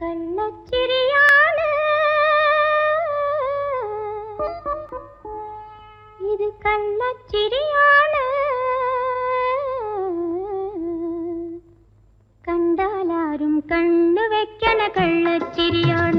கள்ளச்சிரியாளு இது கள்ளச்சிரியாளு கண்டாலாரும் கண்ணு வைக்கன கள்ளச்சிரியான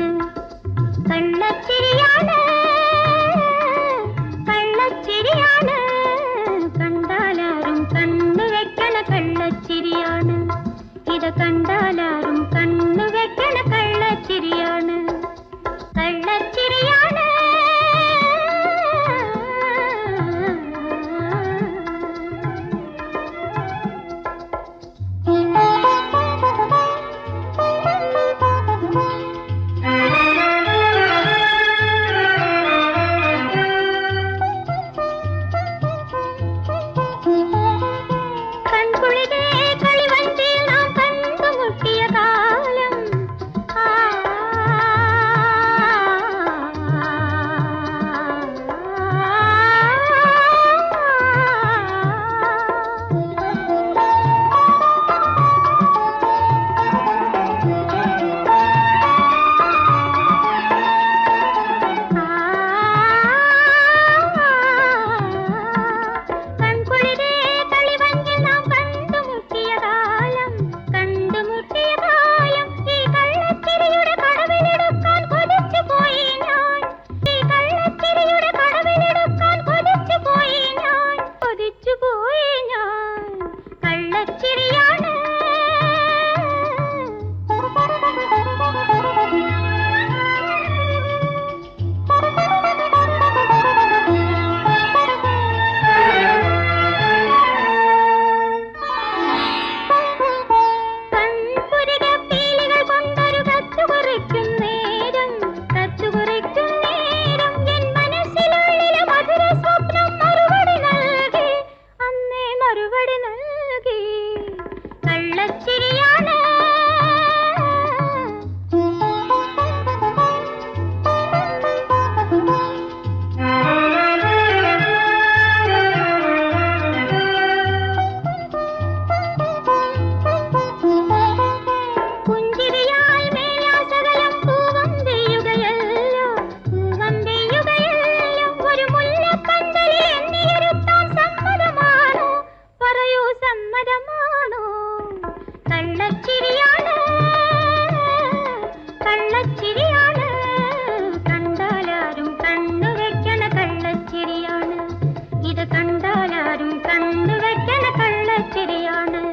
கண்டு வைக்கல கள்ளச்சிரியான